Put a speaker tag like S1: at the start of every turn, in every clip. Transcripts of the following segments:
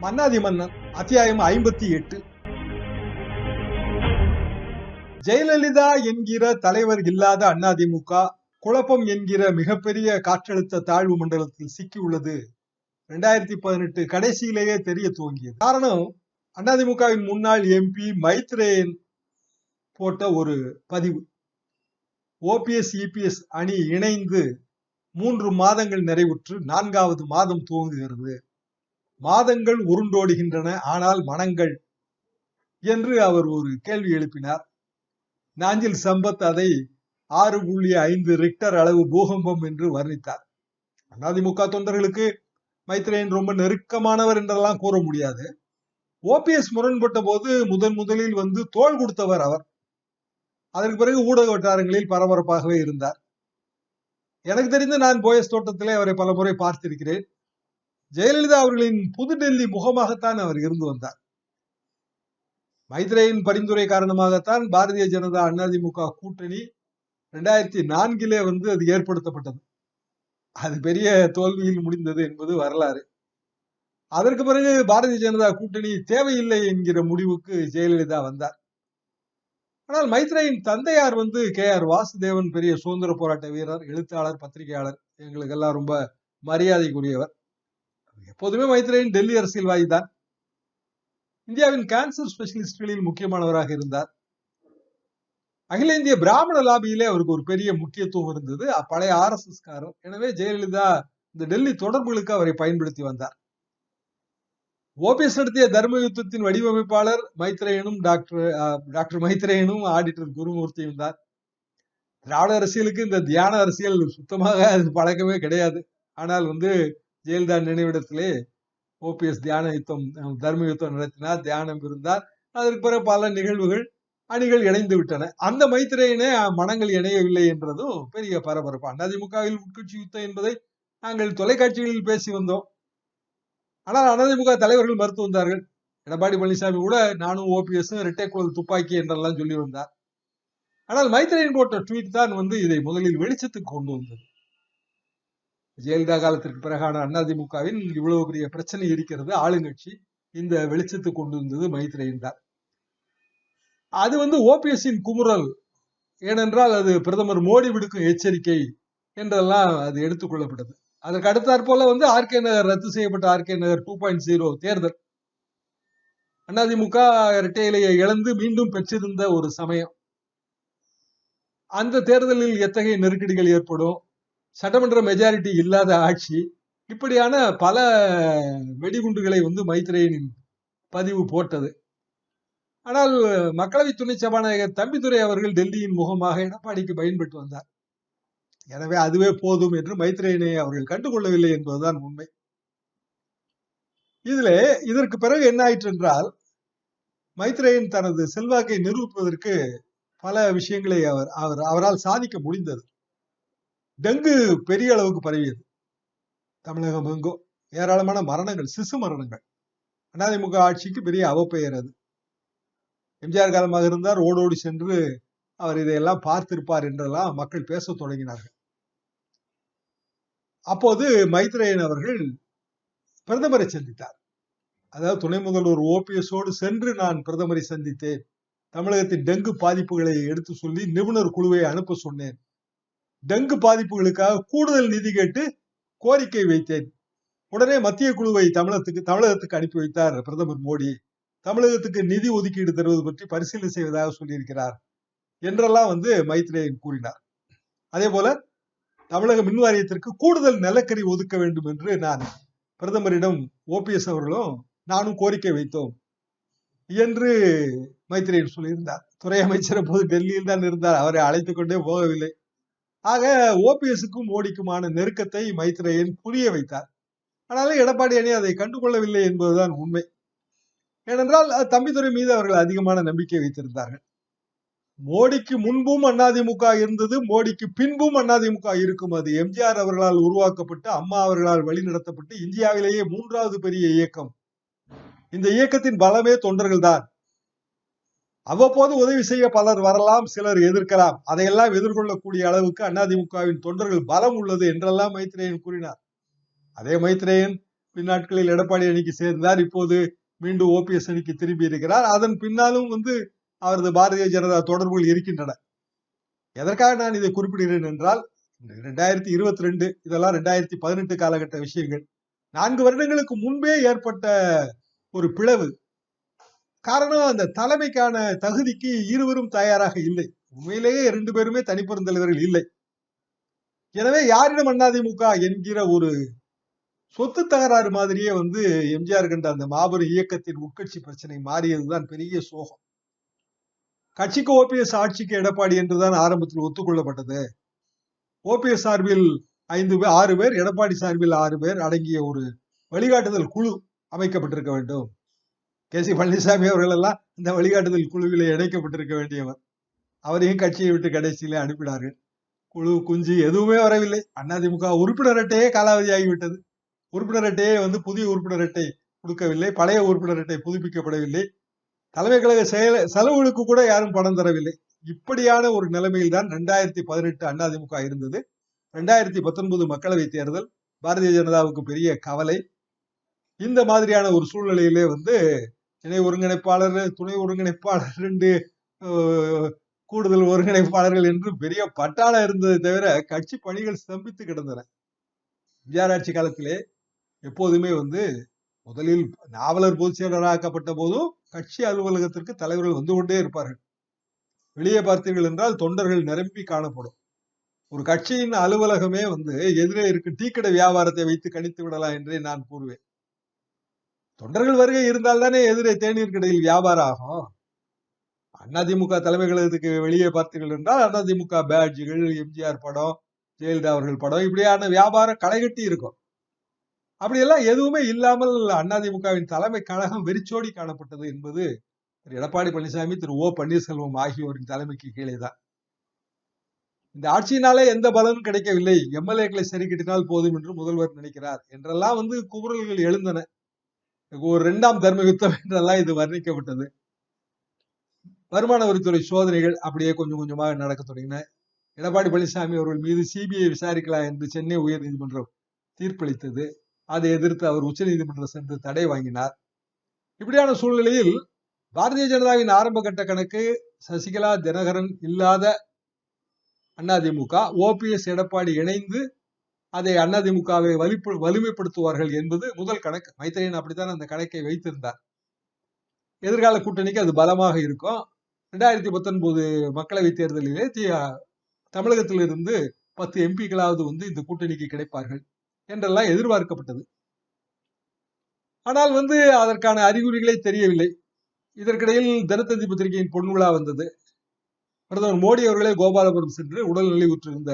S1: மன்னாதி மன்னன் அத்தியாயம் ஐம்பத்தி எட்டு. ஜெயலலிதா என்கிற தலைவர் இல்லாத அதிமுக குழப்பம் என்கிற மிகப்பெரிய காற்றழுத்த தாழ்வு மண்டலத்தில் சிக்கியுள்ளது. ரெண்டாயிரத்தி பதினெட்டு கடைசியிலேயே தெரிய துவங்கியது. காரணம் அதிமுகவின் முன்னாள் எம்பி மைத்ரேயன் போட்ட ஒரு பதிவு. ஓபிஎஸ் இபிஎஸ் அணி இணைந்து மூன்று மாதங்கள் நிறைவுற்று நான்காவது மாதம் துவங்குகிறது. மாதங்கள் உருண்டோடுகின்றன ஆனால் மனங்கள் என்று அவர் ஒரு கேள்வி எழுப்பினார். நாஞ்சில் சம்பத் அதை ஆறு புள்ளி ஐந்து ரிக்டர் அளவு பூகம்பம் என்று வர்ணித்தார். அதிமுக தொண்டர்களுக்கு மைத்ரேயன் ரொம்ப நெருக்கமானவர் என்றெல்லாம் கூற முடியாது. ஓபிஎஸ் முரண்பட்ட போது முதன் முதலில் வந்து தோல் கொடுத்தவர் அவர். அதற்கு பிறகு ஊடக வட்டாரங்களில் பரபரப்பாகவே இருந்தார். எனக்கு தெரிந்து நான் போயஸ் தோட்டத்திலே அவரை பல முறை பார்த்திருக்கிறேன். ஜெயலலிதா அவர்களின் புதுடெல்லி முகமாகத்தான் அவர் இருந்து வந்தார். மைத்ரேயின் பரிந்துரை காரணமாகத்தான் பாரதிய ஜனதா அதிமுக கூட்டணி ரெண்டாயிரத்தி நான்கிலே வந்து அது ஏற்படுத்தப்பட்டது. அது பெரிய தோல்வியில் முடிந்தது என்பது வரலாறு. அதற்கு பிறகு பாரதிய ஜனதா கூட்டணி தேவையில்லை என்கிற முடிவுக்கு ஜெயலலிதா வந்தார். ஆனால் மைத்ரேயின் தந்தையார் வந்து கே ஆர் வாசுதேவன் பெரிய சுதந்திர போராட்ட வீரர் எழுத்தாளர் பத்திரிகையாளர். எங்களுக்கு எல்லாம் ரொம்ப மரியாதைக்குரியவர். பொதுவே மைத்ரேயின் டெல்லி அரசியல்வாதி தான். இந்தியாவின் கேன்சர் ஸ்பெஷலிஸ்ட்களில் முக்கியமானவராக இருந்தார். அகில இந்திய பிராமண லாபியிலே அவருக்கு ஒரு பெரிய முக்கியத்துவம் இருந்தது. பழைய ஆர் எஸ் எஸ் காரர் எனவே ஜெயலலிதா இந்த டெல்லி தொடர்புகளுக்கு அவரை பயன்படுத்தி வந்தார். ஓபிஎஸ் நடத்திய தர்ம யுத்தத்தின் வடிவமைப்பாளர் மைத்ரேயனும் டாக்டர் டாக்டர் மைத்ரேயனும் ஆடிட்டர் குருமூர்த்தியும் தான் திராவிட அரசியலுக்கு இந்த தியான அரசியல் சுத்தமாக அது பழக்கமே கிடையாது. ஆனால் வந்து ஜெயலலிதா நினைவிடத்திலே ஓபிஎஸ் தியான யுத்தம் தர்ம யுத்தம் நடத்தினார் தியானம் இருந்தார். அதற்கு பிறகு பல நிகழ்வுகள் அணிகள் இணைந்து விட்டன. அந்த மைத்திரையினே மனங்கள் இணையவில்லை என்றதும் பெரிய பரபரப்பு. அதிமுகவில் உட்கட்சி யுத்தம் என்பதை நாங்கள் தொலைக்காட்சிகளில் பேசி வந்தோம். ஆனால் அதிமுக தலைவர்கள் மறுத்து வந்தார்கள். எடப்பாடி பழனிசாமி கூட நானும் ஓபிஎஸும் ரெட்டை குழல் துப்பாக்கி என்றெல்லாம் சொல்லி வந்தார். ஆனால் மைத்திரையன் போட்ட ட்வீட் தான் வந்து இதை முதலில் வெளிச்சத்துக்கு கொண்டு வந்தது. ஜெயலலிதா காலத்திற்கு பிறகான அதிமுகவின் இவ்வளவு பெரிய பிரச்சனை இருக்கிறது. ஆளுங்கட்சி இந்த வெளிச்சத்தை கொண்டு வந்தது மைத்திரையன் தான். அது வந்து ஓபிஎஸ்ஸின் குமுறல். ஏனென்றால் அது பிரதமர் மோடி விடுக்கும் எச்சரிக்கை என்றெல்லாம் அது எடுத்துக்கொள்ளப்பட்டது அதற்கு அடுத்தாற் போல வந்து ஆர்கே நகர் ரத்து செய்யப்பட்ட R K Nagar two point zero தேர்தல். அதிமுக இரட்டையிலேயே இழந்து மீண்டும் பெற்றிருந்த ஒரு சமயம். அந்த தேர்தலில் எத்தகைய நெருக்கடிகள் ஏற்படும்? சட்டமன்ற மெஜாரிட்டி இல்லாத ஆட்சி இப்படியான பல வெடிகுண்டுகளை வந்து மைத்ரேயனின் பதிவு போட்டது. ஆனால் மக்களவை துணை சபாநாயகர் தம்பிதுரை அவர்கள் டெல்லியின் முகமாக எடப்பாடிக்கு பயன்பட்டு வந்தார். எனவே அதுவே போதும் என்று மைத்ரேயனை அவர்கள் கண்டுகொள்ளவில்லை என்பதுதான் உண்மை. இதுல இதற்கு பிறகு என்ன ஆயிற்று என்றால் மைத்ரேயன் தனது செல்வாக்கை நிரூபிப்பதற்கு பல விஷயங்களை அவர் அவர் அவரால் சாதிக்க முடிந்தது. டெங்கு பெரிய அளவுக்கு பரவியது. தமிழகம் எங்கோ ஏராளமான மரணங்கள் சிசு மரணங்கள். அதிமுக ஆட்சிக்கு பெரிய அவப்பெயர் அது. எம்ஜிஆர் காலமாக இருந்தார் ஓடோடி சென்று அவர் இதையெல்லாம் பார்த்திருப்பார் என்றெல்லாம் மக்கள் பேச தொடங்கினார்கள். அப்போது மைத்ரேயன் அவர்கள் பிரதமரை சந்தித்தார். அதாவது துணை முதல்வர் ஓபிஎஸோடு சென்று நான் பிரதமரை சந்தித்தேன். தமிழகத்தின் டெங்கு பாதிப்புகளை எடுத்து சொல்லி நிபுணர் குழுவை அனுப்ப சொன்னேன். டெங்கு பாதிப்புகளுக்காக கூடுதல் நிதி கேட்டு கோரிக்கை வைத்தேன். உடனே மத்திய குழுவை தமிழகத்துக்கு தமிழகத்துக்கு அனுப்பி வைத்தார் பிரதமர் மோடி. தமிழகத்துக்கு நிதி ஒதுக்கீடு தருவது பற்றி பரிசீலனை செய்வதாக சொல்லியிருக்கிறார் என்றெல்லாம் வந்து மைத்ரேயன் கூறினார். அதே போல தமிழக மின் வாரியத்திற்கு கூடுதல் நிலக்கரி ஒதுக்க வேண்டும் என்று நான் பிரதமரிடம் ஓபிஎஸ் அவர்களும் நானும் கோரிக்கை வைத்தோம் என்று மைத்ரேயன் சொல்லியிருந்தார். துறை அமைச்சர் போது டெல்லியில் தான் இருந்தார். அவரை அழைத்துக் கொண்டே போகவில்லை. ஆக ஓபிஎஸ்க்கும் மோடிக்குமான நெருக்கத்தை மைத்ரேயன் புரிய வைத்தார். ஆனாலும் எடப்பாடி அணி அதை கண்டுகொள்ளவில்லை என்பதுதான் உண்மை. ஏனென்றால் தம்பிதுரை மீது அவர்கள் அதிகமான நம்பிக்கை வைத்திருந்தார்கள். மோடிக்கு முன்பும் அதிமுக இருந்தது மோடிக்கு பின்பும் அதிமுக இருக்கும். அது எம்ஜிஆர் அவர்களால் உருவாக்கப்பட்டு அம்மா அவர்களால் வழிநடத்தப்பட்டு இந்தியாவிலேயே மூன்றாவது பெரிய இயக்கம். இந்த இயக்கத்தின் பலமே தொண்டர்கள் தான் அவ்வப்போது உதவி செய்ய பலர் வரலாம் சிலர் எதிர்க்கலாம். அதையெல்லாம் எதிர்கொள்ளக்கூடிய அளவுக்கு அதிமுகவின் தொண்டர்கள் பலம் உள்ளது என்றெல்லாம் மைத்ரேயன் கூறினார். அதே மைத்ரேயன் பின்னாட்களில் எடப்பாடி அணிக்கு சேர்ந்தார். இப்போது மீண்டும் ஓபிஎஸ் அணிக்கு திரும்பி இருக்கிறார். அதன் பின்னாலும் வந்து அவரது பாரதிய ஜனதா தொடர்புகள் இருக்கின்றன. எதற்காக நான் இதை குறிப்பிடுகிறேன் என்றால் ரெண்டாயிரத்தி இருபத்தி ரெண்டு இதெல்லாம் ரெண்டாயிரத்தி பதினெட்டு காலகட்ட விஷயங்கள். நான்கு வருடங்களுக்கு முன்பே ஏற்பட்ட ஒரு பிளவு காரணம் அந்த தலைமைக்கான தகுதிக்கு இருவரும் தயாராக இல்லை. உண்மையிலேயே இரண்டு பேருமே தனிப்பெருந்தலைவர்கள் இல்லை. எனவே யாரிடம் அதிமுக என்கிற ஒரு சொத்து தகராறு மாதிரியே வந்து எம்ஜிஆர் கண்ட அந்த மாபெரும் இயக்கத்தின் உட்கட்சி பிரச்சனை மாறியதுதான் பெரிய சோகம். கட்சிக்கு ஓபிஎஸ் ஆட்சிக்கு எடப்பாடி என்றுதான் ஆரம்பத்தில் ஒத்துக்கொள்ளப்பட்டது. ஓபிஎஸ் சார்பில் ஐந்து பேர் ஆறு பேர் எடப்பாடி சார்பில் ஆறு பேர் அடங்கிய ஒரு வழிகாட்டுதல் குழு அமைக்கப்பட்டிருக்க வேண்டும். கே. சி. பழனிசாமி அவர்கள் எல்லாம் இந்த வழிகாட்டுதல் குழுவிலே இணைக்கப்பட்டிருக்க வேண்டியவர். அவரையும் கட்சியை விட்டு கடைசியில அனுப்பினார்கள். குழு குஞ்சு எதுவுமே வரவில்லை. அதிமுக உறுப்பினர் அட்டையே காலாவதியாகிவிட்டது. உறுப்பினர் அட்டையே வந்து புதிய உறுப்பினர் அட்டை கொடுக்கவில்லை. பழைய உறுப்பினர் அட்டை புதுப்பிக்கப்படவில்லை. தலைமை கழக செயல செலவுகளுக்கு கூட யாரும் பணம் தரவில்லை. இப்படியான ஒரு நிலைமையில் தான் ரெண்டாயிரத்தி பதினெட்டு அதிமுக இருந்தது. ரெண்டாயிரத்தி பத்தொன்பது மக்களவை தேர்தல் பாரதிய ஜனதாவுக்கு பெரிய கவலை. இந்த மாதிரியான ஒரு சூழ்நிலையிலே வந்து இணை ஒருங்கிணைப்பாளர் துணை ஒருங்கிணைப்பாளர் ரெண்டு கூடுதல் ஒருங்கிணைப்பாளர்கள் என்று பெரிய பட்டாளம் இருந்ததை தவிர கட்சி பணிகள் ஸ்தம்பித்து கிடந்தன. எம்ஜிஆர் ஆட்சி காலத்திலே எப்போதுமே வந்து முதலில் நாவலர் பொதுச் செயலராக்கப்பட்ட போதும் கட்சி அலுவலகத்திற்கு தலைவர்கள் வந்து கொண்டே இருப்பார்கள். வெளியே பார்த்தீர்கள் என்றால் தொண்டர்கள் நிரம்பி காணப்படும். ஒரு கட்சியின் அலுவலகமே வந்து எதிரே இருக்கு டீக்கடை வியாபாரத்தை வைத்து கணித்து விடலாம் என்றே நான் கூறுவேன். தொண்டர்கள் வருகை இருந்தால் தானே எதிரே தேநீர் கடையில் வியாபாரம். ஆகும் அதிமுக தலைமை கழகத்துக்கு வெளியே பார்த்தீர்கள் என்றால் அதிமுக பேட்ஜுகள் எம்ஜிஆர் படம் ஜெயலலிதா அவர்கள் படம் இப்படியான வியாபாரம் களைகட்டி இருக்கும். அப்படியெல்லாம் எதுவுமே இல்லாமல் அதிமுகவின் தலைமை கழகம் வெறிச்சோடி காணப்பட்டது என்பது திரு எடப்பாடி பழனிசாமி திரு ஓ பன்னீர்செல்வம் ஆகியோரின் தலைமைக்கு கீழே தான். இந்த ஆட்சியினாலே எந்த பலனும் கிடைக்கவில்லை. எம்எல்ஏக்களை சரி கட்டினால் போதும் என்று முதல்வர் நினைக்கிறார். என்றெல்லாம் வந்து குமுறல்கள் எழுந்தன. ஒரு இரண்டாம் தர்ம யுத்தம் என்றெல்லாம் இது வர்ணிக்கப்பட்டது. வருமான வரித்துறை சோதனைகள் அப்படியே கொஞ்சம் கொஞ்சமாக நடக்க தொடங்கின. எடப்பாடி பழனிசாமி அவர்கள் மீது சிபிஐ விசாரிக்கலாம் என்று சென்னை உயர் நீதிமன்றம் தீர்ப்பளித்தது. அதை எதிர்த்து அவர் உச்ச நீதிமன்றம் சென்று தடை வாங்கினார். இப்படியான சூழ்நிலையில் பாரதிய ஜனதாவின் ஆரம்ப கட்ட கணக்கு சசிகலா தினகரன் இல்லாத அதிமுக ஓபிஎஸ் எடப்பாடி இணைந்து அதை அதிமுகவை வலிப்பு வலிமைப்படுத்துவார்கள் என்பது முதல் கணக்கு. மைத்திரியன் அப்படித்தான் அந்த கணக்கை வைத்திருந்தார். எதிர்கால கூட்டணிக்கு அது பலமாக இருக்கும். ரெண்டாயிரத்தி பத்தொன்பது மக்களவைத் தேர்தலிலே தமிழகத்திலிருந்து பத்து எம்பிக்களாவது வந்து இந்த கூட்டணிக்கு கிடைப்பார்கள் என்றெல்லாம் எதிர்பார்க்கப்பட்டது. ஆனால் வந்து அதற்கான அறிகுறிகளே தெரியவில்லை. இதற்கிடையில் தினத்தந்தி பத்திரிகையின் பொன்விழா வந்தது. பிரதமர் மோடி அவர்களே கோபாலபுரம் சென்று உடல்நிலை உற்றிருந்த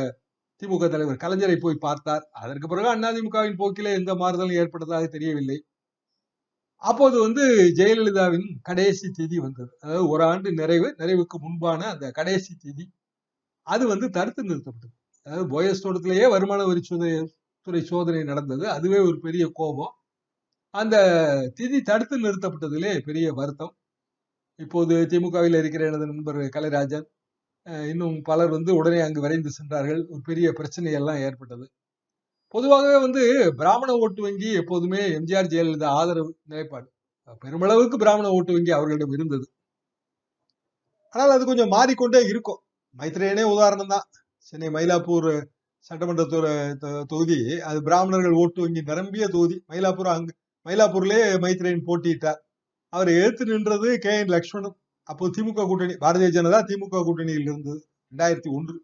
S1: திமுக தலைவர் கலைஞரை போய் பார்த்தார். அதற்கு பிறகு அதிமுகவின் போக்கிலே எந்த மாறுதலும் ஏற்பட்டதாக தெரியவில்லை. அப்போது வந்து ஜெயலலிதாவின் கடைசி தேதி வந்தது. அதாவது ஒரு ஆண்டு நிறைவு நிறைவுக்கு முன்பான அந்த கடைசி தேதி. அது வந்து தடுத்து நிறுத்தப்பட்டது. அதாவது போயஸ் தோட்டத்திலேயே வருமான வரி துறை சோதனை நடந்தது. அதுவே ஒரு பெரிய கோபம். அந்த திதி தடுத்து நிறுத்தப்பட்டதிலே பெரிய வருத்தம். இப்போது திமுகவில் இருக்கிற எனது நண்பர் கலைராஜன் இன்னும் பலர் வந்து உடனே அங்கு விரைந்து சென்றார்கள். ஒரு பெரிய பிரச்சனை எல்லாம் ஏற்பட்டது. பொதுவாகவே வந்து பிராமண ஓட்டு வங்கி எப்போதுமே எம்ஜிஆர் ஜெயலலிதா ஆதரவு நிலைப்பாடு. பெருமளவுக்கு பிராமண ஓட்டு வங்கி அவர்களிடம் இருந்தது. ஆனால் அது கொஞ்சம் மாறிக்கொண்டே இருக்கும். மைத்ரேயனே உதாரணம் தான். சென்னை மயிலாப்பூர் சட்டமன்ற தொகுதி அது பிராமணர்கள் ஓட்டு வங்கி நிரம்பிய தொகுதி. மயிலாப்பூர் அங்கு மயிலாப்பூர்லேயே மைத்ரேயன் போட்டியிட்டார். அவர் எழுத்து நின்றது கே என் லக்ஷ்மணன் அப்போ திமுக கூட்டணி பாரதிய ஜனதா திமுக கூட்டணியில் இருந்தது ரெண்டாயிரத்தி ஒன்று.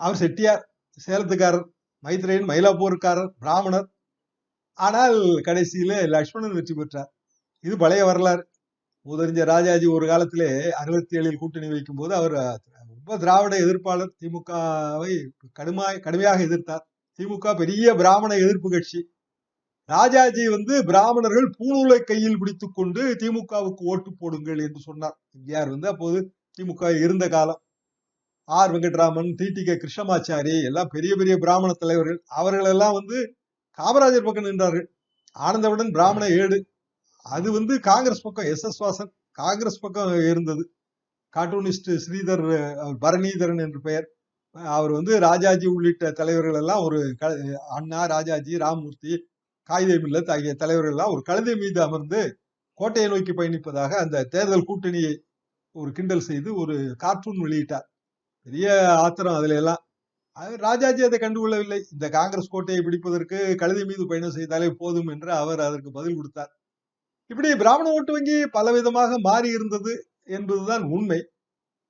S1: அவர் செட்டியார் சேலத்துக்காரர் மைத்ரேயன் மயிலாப்பூருக்காரர் பிராமணர். ஆனால் கடைசியில லக்ஷ்மணன் வெற்றி பெற்றார். இது பழைய வரலாறு. முதறிஞ்ச ராஜாஜி ஒரு காலத்திலே அறுபத்தி ஏழில் கூட்டணி வைக்கும் போது அவர் ரொம்ப திராவிட எதிர்ப்பாளர். திமுகவை கடுமாய் கடுமையாக எதிர்த்தார். திமுக பெரிய பிராமண எதிர்ப்பு கட்சி. ராஜாஜி வந்து பிராமணர்கள் பூநூலை கையில் பிடித்துக் கொண்டு திமுகவுக்கு ஓட்டு போடுங்கள் என்று சொன்னார். எம்ஜிஆர் வந்து? அப்போது திமுக இருந்த காலம். R Venkataraman T T K Krishnamachari எல்லாம் பெரிய பெரிய பிராமண தலைவர்கள். அவர்கள் எல்லாம் வந்து காமராஜர் பக்கம் நின்றார்கள். ஆனந்தவுடன் பிராமண ஏடு. அது வந்து காங்கிரஸ் பக்கம் எஸ் எஸ் வாசன். காங்கிரஸ் பக்கம் இருந்தது. கார்ட்டூனிஸ்ட் ஸ்ரீதர் பரணிதரன் என்று பெயர். அவர் வந்து ராஜாஜி உள்ளிட்ட தலைவர்கள் எல்லாம் ஒரு அண்ணா ராஜாஜி ராமமூர்த்தி காகிதம் ஆகிய தலைவர்கள் எல்லாம் ஒரு கழுதை மீது அமர்ந்து கோட்டையை நோக்கி பயணிப்பதாக அந்த தேர்தல் கூட்டணியை ஒரு கிண்டல் செய்து ஒரு கார்ட்டூன் வெளியிட்டார். பெரிய ஆத்திரம் அதுல எல்லாம் ராஜாஜி அதை கண்டுகொள்ளவில்லை. இந்த காங்கிரஸ் கோட்டையை பிடிப்பதற்கு கழுதை மீது பயணம் செய்தாலே போதும் என்று அவர் அதற்கு பதில் கொடுத்தார். இப்படி பிராமண ஓட்டு வங்கி பலவிதமாக மாறி இருந்தது என்பதுதான் உண்மை.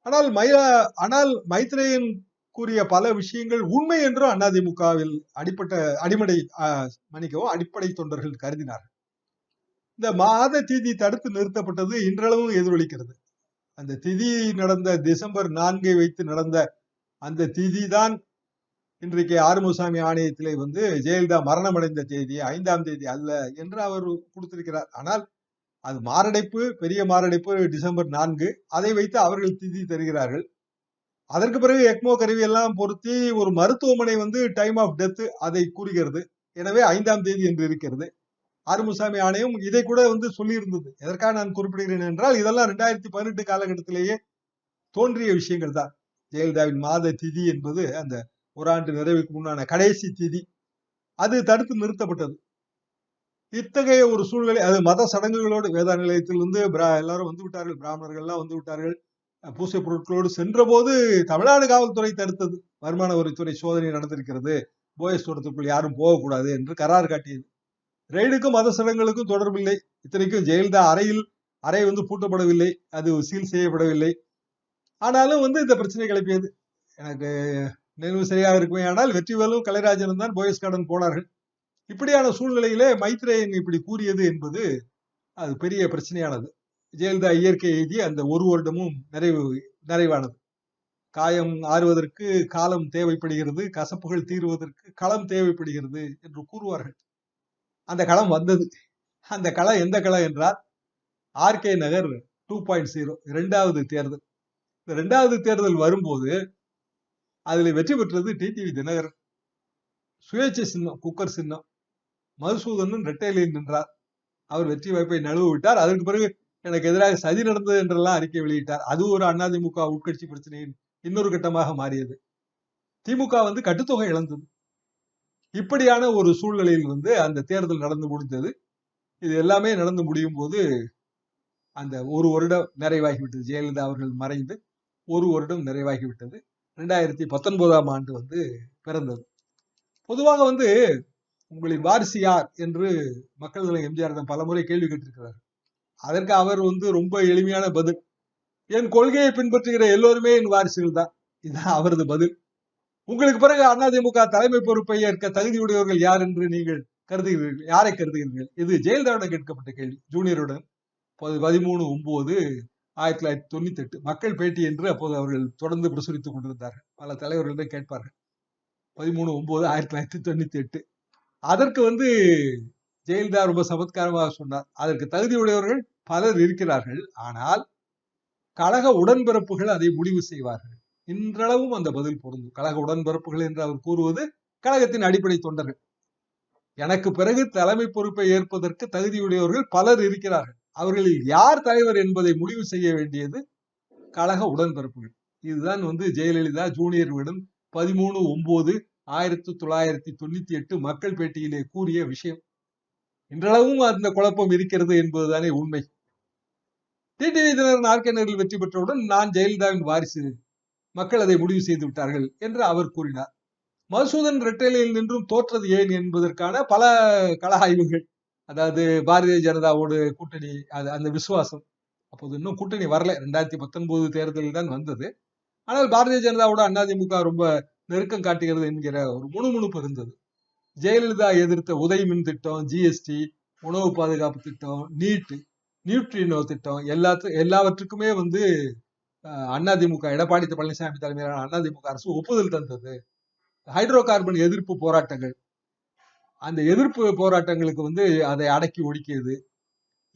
S1: ஆனால் மைலா ஆனால் மைத்ரேயின் கூறிய பல விஷயங்கள் உண்மை என்றும் அதிமுகவில் அடிப்பட்ட அடிமடை மன்னிக்கவும் அடிப்படை தொண்டர்கள் கருதினார்கள். இந்த மாத திதி தடுத்து நிறுத்தப்பட்டது இன்றளவும் எதிரொலிக்கிறது. அந்த திதி நடந்த டிசம்பர் நான்கை வைத்து நடந்த அந்த திதி தான் இன்றைக்கு ஆறுமுகசாமி ஆணையத்திலே வந்து ஜெயலலிதா மரணமடைந்த தேதி ஐந்தாம் தேதி அல்ல என்று அவர் கொடுத்திருக்கிறார். ஆனால் அது மாரடைப்பு பெரிய மாரடைப்பு டிசம்பர் நான்கு. அதை வைத்து அவர்கள் திதி தருகிறார்கள். அதற்கு பிறகு எக்மோ கருவி எல்லாம் பொருத்தி ஒரு மருத்துவமனை வந்து டைம் ஆஃப் டெத் அதை கூறுகிறது. எனவே ஐந்தாம் தேதி என்று இருக்கிறது. ஆறுமுசாமி ஆணையம் இதை கூட வந்து சொல்லியிருந்தது. எதற்காக நான் குறிப்பிடுகிறேன் என்றால் இதெல்லாம் ரெண்டாயிரத்தி பதினெட்டு காலகட்டத்திலேயே தோன்றிய விஷயங்கள் தான். ஜெயலலிதாவின் மாத திதி என்பது அந்த ஒரு ஆண்டு நிறைவுக்கு முன்னான கடைசி திதி. அது தடுத்து நிறுத்தப்பட்டது. இத்தகைய ஒரு சூழ்நிலை அது மத சடங்குகளோடு வேதா நிலையத்திலிருந்து பிரா- எல்லாரும் வந்து விட்டார்கள். பிராமணர்கள்லாம் வந்து விட்டார்கள். பூசை பொருட்களோடு சென்றபோது தமிழ்நாடு காவல்துறை தடுத்தது. வருமான வரித்துறை சோதனை நடந்திருக்கிறது. போயஸ் தோட்டத்துக்குள் யாரும் போகக்கூடாது என்று கரார் காட்டியது. ரெய்டுக்கும் மத சடங்குகளுக்கும் தொடர்பில்லை. இத்தனைக்கும் ஜெயலலிதா அறையில் அறை வந்து பூட்டப்படவில்லை. அது சீல் செய்யப்படவில்லை. ஆனாலும் வந்து இந்த பிரச்சனை கிளப்பியது எனக்கு நினைவு சரியாக இருக்குமே. ஆனால் வெற்றிவேலும் கலைராஜனும் தான் போயஸ் கார்டன் போனார்கள். இப்படியான சூழ்நிலையிலே மைத்ரேயன் இப்படி கூறியது என்பது அது பெரிய பிரச்சனையானது. ஜெயலலிதா இயற்கை எய்தி அந்த ஒரு வருடமும் நிறைவு நிறைவானது. காயம் ஆறுவதற்கு காலம் தேவைப்படுகிறது கசப்புகள் தீர்வதற்கு களம் தேவைப்படுகிறது என்று கூறுவார்கள். அந்த களம் வந்தது. அந்த களம் எந்த களம் என்றால் R K Nagar two point zero இரண்டாவது தேர்தல். இந்த ரெண்டாவது தேர்தல் வரும்போது அதில் வெற்றி பெற்றது டிடிவி தினகரன். சுயேட்சை சின்னம் குக்கர் சின்னம். மதுசூதனும் ரெட்டையிலில் நின்றார். அவர் வெற்றி வாய்ப்பை நழுவ விட்டார். அதற்கு பிறகு எனக்கு எதிராக சதி நடந்தது என்றெல்லாம் அறிக்கை வெளியிட்டார். அது ஒரு அதிமுக உட்கட்சி பிரச்சனையின் இன்னொரு கட்டமாக மாறியது. திமுக வந்து கட்டுத்தொகை இழந்தது. இப்படியான ஒரு சூழ்நிலையில் வந்து அந்த தேர்தல் நடந்து முடிந்தது. இது எல்லாமே நடந்து முடியும் போது அந்த ஒரு வருடம் நிறைவாகிவிட்டது ஜெயலலிதா அவர்கள் மறைந்து ஒரு வருடம் நிறைவாகிவிட்டது ரெண்டாயிரத்தி பத்தொன்பதாம் ஆண்டு வந்து பிறந்தது. பொதுவாக வந்து உங்களின் வாரிசு யார் என்று மக்கள் நல எம்ஜிஆர் பலமுறை கேள்வி கேட்டிருக்கிறார். அதற்கு அவர் வந்து ரொம்ப எளிமையான பதில். என் கொள்கையை பின்பற்றுகிற எல்லோருமே என் வாரிசுகள் தான். இதுதான் அவரது பதில். உங்களுக்கு பிறகு அதிமுக தலைமை பொறுப்பை ஏற்க தகுதியுடையவர்கள் யார் என்று நீங்கள் கருதுகிறீர்கள் யாரை கருதுகிறீர்கள்? இது ஜெயலலிதாவிடம் கேட்கப்பட்ட கேள்வி. ஜூனியருடன் பதிமூணு ஒன்பது ஆயிரத்தி தொள்ளாயிரத்தி தொண்ணூத்தி எட்டு மக்கள் பேட்டி என்று அப்போது அவர்கள் தொடர்ந்து பிரசுரித்துக் கொண்டிருந்தார்கள். பல தலைவர்களிடம் கேட்பார்கள். பதிமூணு ஒன்பது ஆயிரத்தி தொள்ளாயிரத்தி தொண்ணூத்தி எட்டு அதற்கு வந்து ஜெயலலிதா ரொம்ப சமத்காரமாக சொன்னார். அதற்கு தகுதியுடையவர்கள் பலர் இருக்கிறார்கள். ஆனால் கழக உடன்பிறப்புகள் அதை முடிவு செய்வார்கள். இன்றளவும் அந்த பதில் பொருந்தும். கழக உடன்பிறப்புகள் என்று அவர் கூறுவது கழகத்தின் அடிப்படை தொண்டர்கள். எனக்கு பிறகு தலைமை பொறுப்பை ஏற்பதற்கு தகுதியுடையவர்கள் பலர் இருக்கிறார்கள். அவர்களில் யார் தலைவர் என்பதை முடிவு செய்ய வேண்டியது கழக உடன்பிறப்புகள். இதுதான் வந்து ஜெயலலிதா ஜூனியர்களுடன் பதிமூணு ஒன்பது ஆயிரத்தி தொள்ளாயிரத்தி தொண்ணூத்தி எட்டு மக்கள் பேட்டியிலே கூறிய விஷயம். இன்றளவும் அந்த குழப்பம் இருக்கிறது என்பதுதானே உண்மை. டிடிவி தினகரன் ஆர்கேனரில் வெற்றி பெற்றவுடன் நான் ஜெயலலிதாவின் வாரிசு மக்கள் அதை முடிவு செய்து விட்டார்கள் என்று அவர் கூறினார். மதுசூதன் ரெட்டலையில் நின்றும் தோற்றது ஏன் என்பதற்கான பல கள ஆய்வுகள் அதாவது பாரதிய ஜனதாவோடு கூட்டணி அது அந்த விசுவாசம் அப்போது இன்னும் கூட்டணி வரல. ரெண்டாயிரத்தி பத்தொன்பது தேர்தலில் தான் வந்தது. ஆனால் பாரதிய ஜனதாவோட அதிமுக ரொம்ப நெருக்கம் காட்டுகிறது என்கிற ஒரு முணுமுணுப்பு இருந்தது. ஜெயலலிதா எதிர்த்த உதய் மின் திட்டம் ஜிஎஸ்டி உணவு பாதுகாப்பு திட்டம் நீட் நியூட்ரினோ திட்டம் எல்லாத்து எல்லாவற்றுக்குமே வந்து அதிமுக எடப்பாடி பழனிசாமி தலைமையிலான அதிமுக அரசு ஒப்புதல் தந்தது. ஹைட்ரோ கார்பன் எதிர்ப்பு போராட்டங்கள். அந்த எதிர்ப்பு போராட்டங்களுக்கு வந்து அதை அடக்கி ஒடுக்கியது.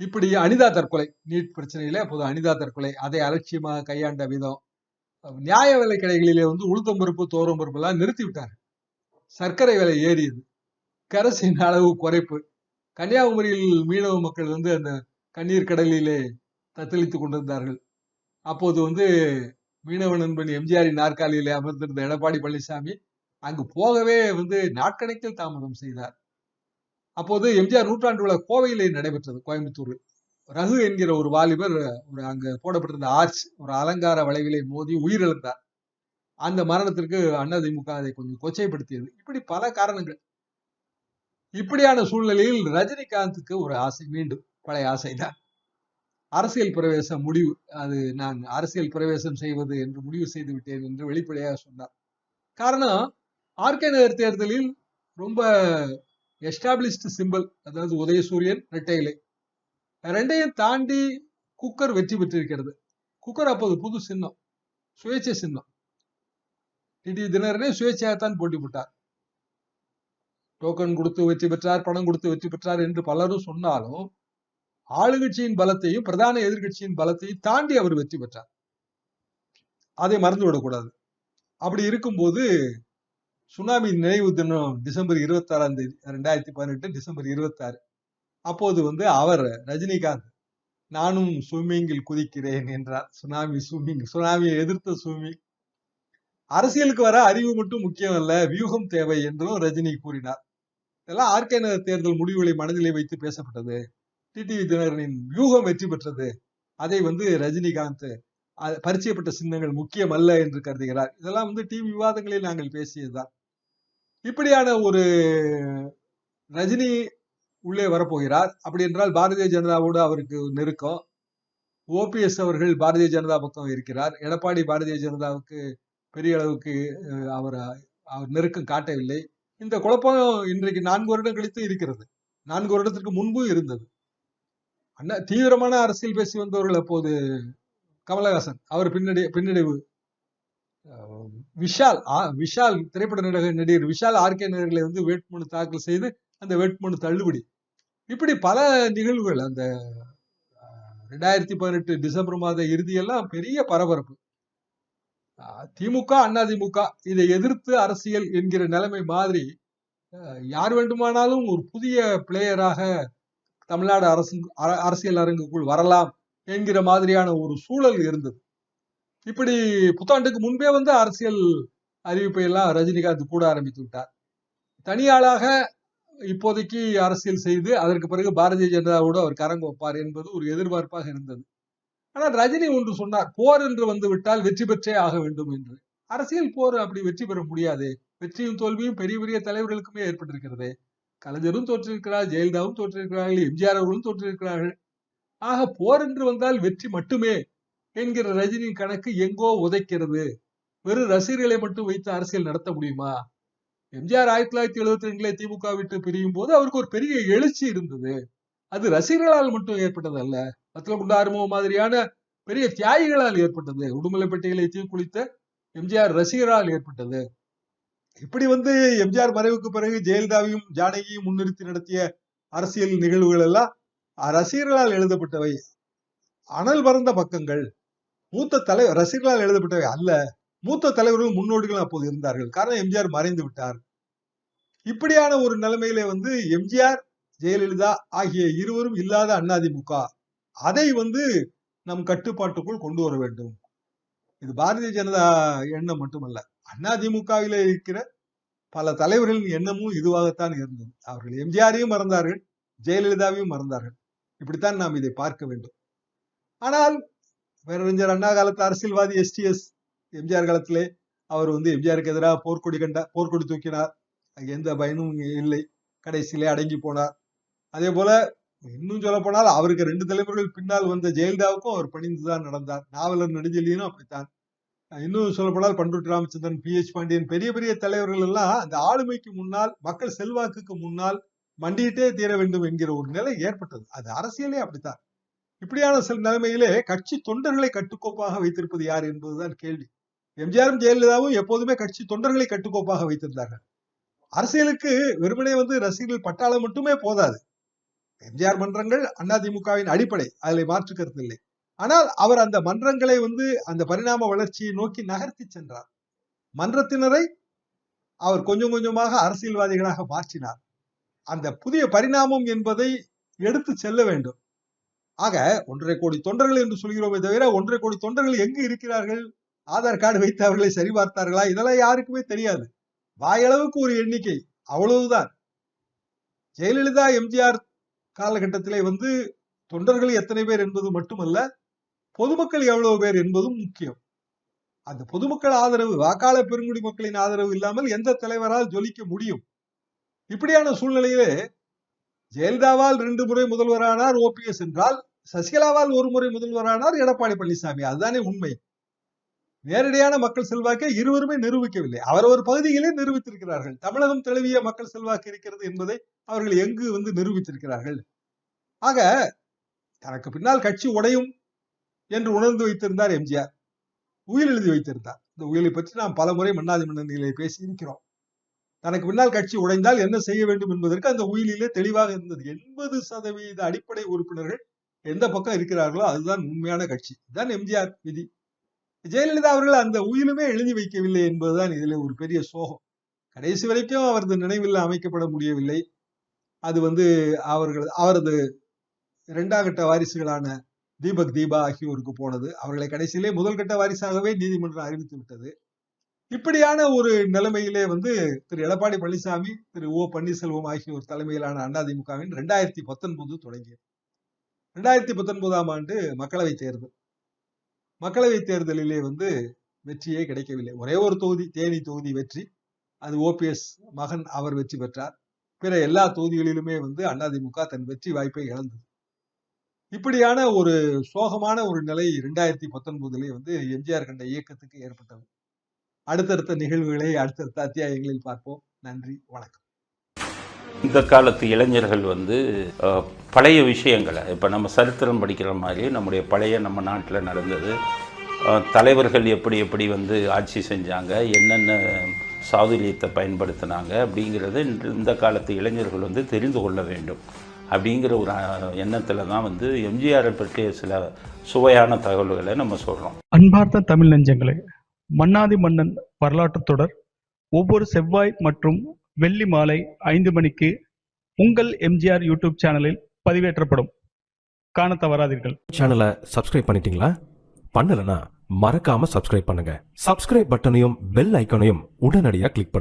S1: இப்படி அனிதா தற்கொலை நீட் பிரச்சனையில அப்போது அனிதா தற்கொலை அதை அலட்சியமாக கையாண்ட விதம். நியாய விலை கடைகளிலே வந்து உளுத்தம் பருப்பு எல்லாம் நிறுத்தி விட்டார் சர்க்கரை விலை ஏறியது. கரசின் அளவு குறைப்பு. கன்னியாகுமரியில் மீனவ மக்கள் வந்து அந்த கண்ணீர் கடலிலே தத்தளித்துக் கொண்டிருந்தார்கள். அப்போது வந்து மீனவ நண்பன் எம்ஜிஆரின் நாற்காலியிலே அமர்ந்திருந்த எடப்பாடி பழனிசாமி அங்கு போகவே வந்து நாட்கணக்கில் தாமதம் செய்தார். அப்போது எம்ஜிஆர் நூற்றாண்டு விழா கோவையிலே நடைபெற்றது கோயம்புத்தூர். ரகு என்கிற ஒரு வாலிபர் ஒரு அங்க போடப்பட்டிருந்த ஆர்ச் ஒரு அலங்கார வளைவிலே மோதி உயிரிழந்தார். அந்த மரணத்திற்கு அதிமுக அதை கொஞ்சம் கொச்சைப்படுத்தியது. இப்படி பல காரணங்கள். இப்படியான சூழ்நிலையில் ரஜினிகாந்துக்கு ஒரு ஆசை மீண்டும் பழைய ஆசைதான். அரசியல் பிரவேசம் முடிவு. அது நான் அரசியல் பிரவேசம் செய்வது என்று முடிவு செய்து விட்டேன் என்று வெளிப்படையாக சொன்னார். காரணம் ஆர்கே நகர் தேர்தலில் ரொம்ப எஸ்டாப்ளிஷ்டு சிம்பிள் அதாவது உதயசூரியன் இரட்டையிலை. ரெண்டையும் தாண்டி குக்கர் வெற்றி பெற்றிருக்கிறது. குக்கர் அப்போது புது சின்னம். சுயேட்சை சின்னம். டிடி தினரனே சுயேட்சையாகத்தான் போட்டி போட்டார். டோக்கன் கொடுத்து வெற்றி பெற்றார் பணம் கொடுத்து வெற்றி பெற்றார் என்று பலரும் சொன்னாலும் ஆளுங்கட்சியின் பலத்தையும் பிரதான எதிர்கட்சியின் பலத்தையும் தாண்டி அவர் வெற்றி பெற்றார். அதை மறந்து விடக்கூடாது. அப்படி இருக்கும்போது சுனாமி நினைவு தினம் டிசம்பர் இருபத்தி ஆறாம் தேதி ரெண்டாயிரத்தி பதினெட்டு டிசம்பர் இருபத்தாறு. அப்போது வந்து அவர் ரஜினிகாந்த் நானும் ஸ்விம்மிங்கில் குதிக்கிறேன் என்றார். சுனாமி ஸ்விம்மிங் சுனாமியை எதிர்த்த ஸ்விம்மிங் அரசியலுக்கு வர அறிவு மட்டும் முக்கியம் அல்ல வியூகம் தேவை என்றும் ரஜினி கூறினார். இதெல்லாம் ஆர்கே நகர் தேர்தல் முடிவுகளை மனதிலே வைத்து பேசப்பட்டது. டிடிவி தினகரனின் வியூகம் வெற்றி பெற்றது. அதை வந்து ரஜினிகாந்த் பரிச்சயப்பட்ட சின்னங்கள் முக்கியம் அல்ல என்று கருதுகிறார். இதெல்லாம் வந்து டிவி விவாதங்களில் நாங்கள் பேசியதுதான். இப்படியான ஒரு ரஜினி உள்ளே வரப்போகிறார். அப்படி என்றால் பாரதிய ஜனதாவோடு அவருக்கு நெருக்கம். ஓபிஎஸ் அவர்கள் பாரதிய ஜனதா பக்கம் இருக்கிறார். எடப்பாடி பாரதிய ஜனதாவுக்கு பெரிய அளவுக்கு அவர் அவர் நெருக்கம் காட்டவில்லை. இந்த குழப்பம் இன்றைக்கு நான்கு வருடம் கழித்து இருக்கிறது. நான்கு வருடத்திற்கு முன்பும் இருந்தது. அண்ணா தீவிரமான அரசியல் பேசி வந்தவர்கள் அப்போது கமலஹாசன் அவர் பின்னடை பின்னடைவு. விஷால் விஷால் திரைப்பட நடிகர் விஷால் ஆர்கே நகர்களை வந்து வேட்புமனு தாக்கல் செய்து அந்த வேட்புமனு தள்ளுபடி. இப்படி பல நிகழ்வுகள் அந்த ரெண்டாயிரத்தி பதினெட்டு டிசம்பர் மாத இறுதியெல்லாம் பெரிய பரபரப்பு. திமுக அதிமுக இதை எதிர்த்து அரசியல் என்கிற நிலைமை மாதிரி யார் வேண்டுமானாலும் ஒரு புதிய பிளேயராக தமிழ்நாடு அரசு அரசியல் அரங்குக்குள் வரலாம் என்கிற மாதிரியான ஒரு சூழல் இருந்தது. இப்படி புத்தாண்டுக்கு முன்பே வந்து அரசியல் அறிவிப்பை எல்லாம் ரஜினிகாந்த் கூட ஆரம்பித்து விட்டார். தனியாளாக இப்போதைக்கு அரசியல் செய்து அதற்கு பிறகு பாரதிய ஜனதாவோடு அவர் கரங்க வைப்பார் என்பது ஒரு எதிர்பார்ப்பாக இருந்தது. ஆனால் ரஜினி ஒன்று சொன்னார் போர் என்று வந்து விட்டால் வெற்றி பெற்றே ஆக வேண்டும் என்று. அரசியல் போர் அப்படி வெற்றி பெற முடியாது. வெற்றியும் தோல்வியும் பெரிய பெரிய தலைவர்களுக்குமே ஏற்பட்டிருக்கிறது. கலைஞரும் தோற்றிருக்கிறார் ஜெயலலிதாவும் தோற்றிருக்கிறார்கள் எம்ஜிஆர் அவர்களும் தோற்றிருக்கிறார்கள். ஆக போர் என்று வந்தால் வெற்றி மட்டுமே என்கிற ரஜினியின் கணக்கு எங்கோ உதைக்கிறது. வெறும் ரசிகர்களை மட்டும் வைத்து அரசியல் நடத்த முடியுமா? எம்ஜிஆர் ஆயிரத்தி தொள்ளாயிரத்தி எழுபத்தி ரெண்டுல திமுக விட்டு பிரியும் போது அவருக்கு ஒரு பெரிய எழுச்சி இருந்தது. அது ரசிகர்களால் மட்டும் ஏற்பட்டது அல்ல வத்தலகுண்ட ஆறுமுகம் மாதிரியான பெரிய தியாகிகளால் ஏற்பட்டது. உடுமலைப்பட்டிகளை தீக்குளித்த எம்ஜிஆர் ரசிகரால் ஏற்பட்டது. இப்படி வந்து எம்ஜிஆர் மறைவுக்கு பிறகு ஜெயலலிதாவையும் ஜானகியும் முன்னிறுத்தி நடத்திய அரசியல் நிகழ்வுகள் எல்லாம் ரசிகர்களால் எழுதப்பட்டவை. அனல் பறந்த பக்கங்கள். மூத்த தலைவர் ரசிகர்களால் எழுதப்பட்டவை அல்ல. மூத்த தலைவர்கள் முன்னோடிகள் அப்போது இருந்தார்கள். காரணம் எம்ஜிஆர் மறைந்து விட்டார். இப்படியான ஒரு நிலைமையில வந்து எம்ஜிஆர் ஜெயலலிதா ஆகிய இருவரும் இல்லாத அதிமுக அதை வந்து நம் கட்டுப்பாட்டுக்குள் கொண்டு வர வேண்டும். இது பாரதிய ஜனதா எண்ணம் மட்டுமல்ல. அதிமுகவில இருக்கிற பல தலைவர்களின் எண்ணமும் இதுவாகத்தான் இருந்தது. அவர்கள் எம்ஜிஆரையும் மறந்தார்கள் ஜெயலலிதாவையும் மறந்தார்கள். இப்படித்தான் நாம் இதை பார்க்க வேண்டும். ஆனால் பேரறிஞர் அண்ணா காலத்து அரசியல்வாதி எஸ்டிஎஸ் எம்ஜிஆர் காலத்திலே அவர் வந்து எம்ஜிஆருக்கு எதிராக போர்க்கொடி கண்டா போர்க்கொடி தூக்கினார். எந்த பயனும் இல்லை. கடைசியிலே அடங்கி போனார். அதே போல இன்னும் சொல்ல போனால் அவருக்கு ரெண்டு தலைவர்கள் பின்னால் வந்த ஜெயலலிதாவுக்கும் அவர் பணிந்துதான் நடந்தார். நாவலர் நெடுஞ்செலியனும் அப்படித்தான். இன்னும் சொல்லப்படால் பண்ருட்டி ராமச்சந்திரன் பி எச் பாண்டியன் பெரிய பெரிய தலைவர்கள் எல்லாம் அந்த ஆளுமைக்கு முன்னால் மக்கள் செல்வாக்குக்கு முன்னால் மண்டியிட்டே தீர வேண்டும் என்கிற ஒரு நிலை ஏற்பட்டது. அது அரசியலே அப்படித்தான். இப்படியான சில நிலைமையிலே கட்சி தொண்டர்களை கட்டுக்கோப்பாக வைத்திருப்பது யார் என்பதுதான் கேள்வி. எம்ஜிஆரும் ஜெயலலிதாவும் எப்போதுமே கட்சி தொண்டர்களை கட்டுக்கோப்பாக வைத்திருந்தார்கள். அரசியலுக்கு வெறுமனே வந்து ரசிகர்கள் பட்டாளம் மட்டுமே போதாது. எம்ஜிஆர் மன்றங்கள் அதிமுகவின் அடிப்படை. அதில் மாற்று கருத்து இல்லை. ஆனால் அவர் அந்த மன்றங்களை வந்து அந்த பரிணாம வளர்ச்சியை நோக்கி நகர்த்தி சென்றார். மன்றத்தினரை அவர் கொஞ்சம் கொஞ்சமாக அரசியல்வாதிகளாக மாற்றினார். அந்த புதிய பரிணாமம் என்பதை எடுத்து செல்ல வேண்டும். ஆக ஒன்றரை கோடி தொண்டர்கள் என்று சொல்கிறோமே தவிர ஒன்றரை கோடி தொண்டர்கள் எங்கு இருக்கிறார்கள்? ஆதார் கார்டு வைத்து அவர்களை சரிபார்த்தார்களா? இதெல்லாம் யாருக்குமே தெரியாது. வாயளவுக்கு ஒரு எண்ணிக்கை. அவ்வளவுதான். ஜெயலலிதா எம்ஜிஆர் காலகட்டத்திலே வந்து தொண்டர்கள் எத்தனை பேர் என்பது மட்டுமல்ல பொதுமக்கள் எவ்வளவு பேர் என்பதும் முக்கியம். அந்த பொதுமக்கள் ஆதரவு வாக்காளர் பெருங்குடி மக்களின் ஆதரவு இல்லாமல் எந்த தலைவரால் ஜொலிக்க முடியும்? இப்படியான சூழ்நிலையிலே ஜெயலலிதாவால் ரெண்டு முறை முதல்வரானார் ஓபிஎஸ் என்றால் சசிகலாவால் ஒரு முறை முதல்வரானார் எடப்பாடி பழனிசாமி. அதுதானே உண்மை. நேரடியான மக்கள் செல்வாக்கை இருவருமே நிரூபிக்கவில்லை. அவரவர் பகுதியிலே நிரூபித்திருக்கிறார்கள். தமிழகம் தழுவிய மக்கள் செல்வாக்கு இருக்கிறது என்பதை அவர்கள் எங்கு வந்து நிரூபித்திருக்கிறார்கள்? ஆக தனக்கு பின்னால் கட்சி உடையும் என்று உணர்ந்து வைத்திருந்தார் எம்ஜிஆர். உயில் எழுதி வைத்திருந்தார். இந்த உயிலை பற்றி நாம் பல முறை மன்னாதி மன்னனிலே பேசி இருக்கிறோம் தனக்கு பின்னால் கட்சி உடைந்தால் என்ன செய்ய வேண்டும் என்பதற்கு அந்த உயிலிலே தெளிவாக இருந்தது. எண்பது சதவீத அடிப்படை உறுப்பினர்கள் எந்த பக்கம் இருக்கிறார்களோ அதுதான் உண்மையான கட்சி. இதுதான் எம்ஜிஆர் விதி. ஜெயலலிதா அவர்கள் அந்த உயிலுமே எழுதி வைக்கவில்லை என்பதுதான் இதில் ஒரு பெரிய சோகம். கடைசி வரைக்கும் அவரது நினைவில் அமைக்கப்பட முடியவில்லை. அது வந்து அவர்கள் அவரது இரண்டாம் கட்ட வாரிசுகளான தீபக் தீபா ஆகியோருக்கு போனது. அவர்களை கடைசியிலே முதல் கட்ட வாரிசாகவே நீதிமன்றம் அறிவித்து விட்டது. இப்படியான ஒரு நிலைமையிலே வந்து திரு எடப்பாடி பழனிசாமி திரு ஓ பன்னீர்செல்வம் ஆகியோர் தலைமையிலான அண்ணாதிமுகவின் ரெண்டாயிரத்தி பத்தொன்பது தொடங்கியது. ரெண்டாயிரத்தி பத்தொன்பதாம் ஆண்டு மக்களவை தேர்தல். மக்களவை தேர்தலிலே வந்து வெற்றியே கிடைக்கவில்லை. ஒரே ஒரு தொகுதி தேனி தொகுதி வெற்றி. அது ஓபிஎஸ் மகன் அவர் வெற்றி பெற்றார். பிற எல்லா தொகுதிகளிலுமே வந்து அதிமுக தன் வெற்றி வாய்ப்பை இழந்தது. இப்படியான ஒரு சோகமான ஒரு நிலை ரெண்டாயிரத்தி பத்தொன்பதுலேயே வந்து எம்ஜிஆர் கண்ட இயக்கத்துக்கு ஏற்பட்டது. அடுத்தடுத்த நிகழ்வுகளை அடுத்தடுத்த அத்தியாயங்களில் பார்ப்போம். நன்றி வணக்கம்.
S2: இந்த காலத்து இளைஞர்கள் வந்து பழைய விஷயங்களை இப்போ நம்ம சரித்திரம் படிக்கிற மாதிரி நம்முடைய பழைய நம்ம நாட்டில் நடந்தது. தலைவர்கள் எப்படி எப்படி வந்து ஆட்சி செஞ்சாங்க என்னென்ன சாதுரியத்தை பயன்படுத்தினாங்க அப்படிங்கிறத இன்று இந்த காலத்து இளைஞர்கள் வந்து தெரிந்து கொள்ள வேண்டும். அப்படிங்கிற ஒரு எண்ணத்தில் தான் வந்து எம்ஜிஆரை பற்றிய சில சுவையான தகவல்களை நம்ம சொல்கிறோம்
S3: அன்பார்ந்த தமிழ் நெஞ்சங்களே மன்னாதி மன்னன் வரலாற்றுத் தொடர் ஒவ்வொரு செவ்வாய் மற்றும் வெள்ளி மாலை ஐந்து மணிக்கு உங்கள் எம்ஜிஆர் யூடியூப் சேனலில் பதிவேற்றப்படும். காண தவறாதீர்கள்.
S4: சேனலை சப்ஸ்கிரைப் பண்ணிட்டீங்களா? பண்ணலனா மறக்காம சப்ஸ்கிரைப் பண்ணுங்க. சப்ஸ்கிரைப் பட்டனையும் பெல் ஐகானையும் உடனடியாக கிளிக் பண்ணுங்க.